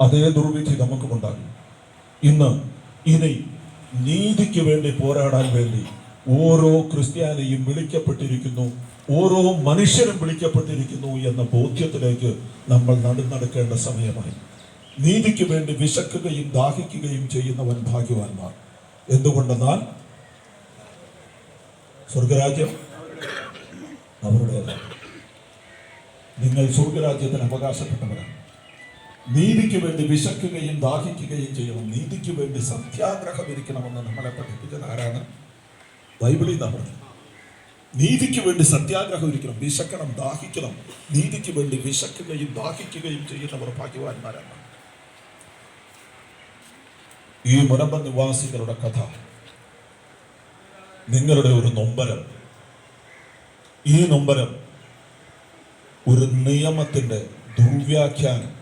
അതേ ദുർവിധി നമുക്കുമുണ്ടാകും. ഇന്ന് ഇനി നീതിക്ക് വേണ്ടി പോരാടാൻ വേണ്ടി ഓരോ ക്രിസ്ത്യാനിയും വിളിക്കപ്പെട്ടിരിക്കുന്നു ഓരോ മനുഷ്യരും വിളിക്കപ്പെട്ടിരിക്കുന്നു എന്ന ബോധ്യത്തിലേക്ക് നമ്മൾ നടന്നെടുക്കേണ്ട സമയമായി. നീതിക്ക് വേണ്ടി വിശക്കുകയും ദാഹിക്കുകയും ചെയ്യുന്നവൻ ഭാഗ്യവാന്മാർ. എന്തുകൊണ്ടെന്നാൽ സ്വർഗരാജ്യം അവരുടേതാണ്. നിങ്ങൾ സ്വർഗരാജ്യത്തിന് അവകാശപ്പെട്ടവരാണ്. നീതിക്ക് വേണ്ടി വിശക്കുകയും ദാഹിക്കുകയും ചെയ്യണം. നീതിക്ക് വേണ്ടി സത്യാഗ്രഹം ഇരിക്കണമെന്ന് നമ്മളെ പഠിപ്പിച്ചത് ആരാണ്? ബൈബിളിൽ നമ്മൾ നീതിക്ക് വേണ്ടി സത്യാഗ്രഹം ഇരിക്കണം വിശക്കണം ദാഹിക്കണം. നീതിക്ക് വേണ്ടി വിശക്കുകയും ദാഹിക്കുകയും ചെയ്യുന്നവർ ഭാഗ്യവാന്മാരാണ് ഈ മുനമ്പ നിവാസികളുടെ കഥ നിങ്ങളുടെ ഒരു നൊമ്പരം. ഈ നൊമ്പരം ഒരു നിയമത്തിന്റെ ദുർവ്യാഖ്യാനം.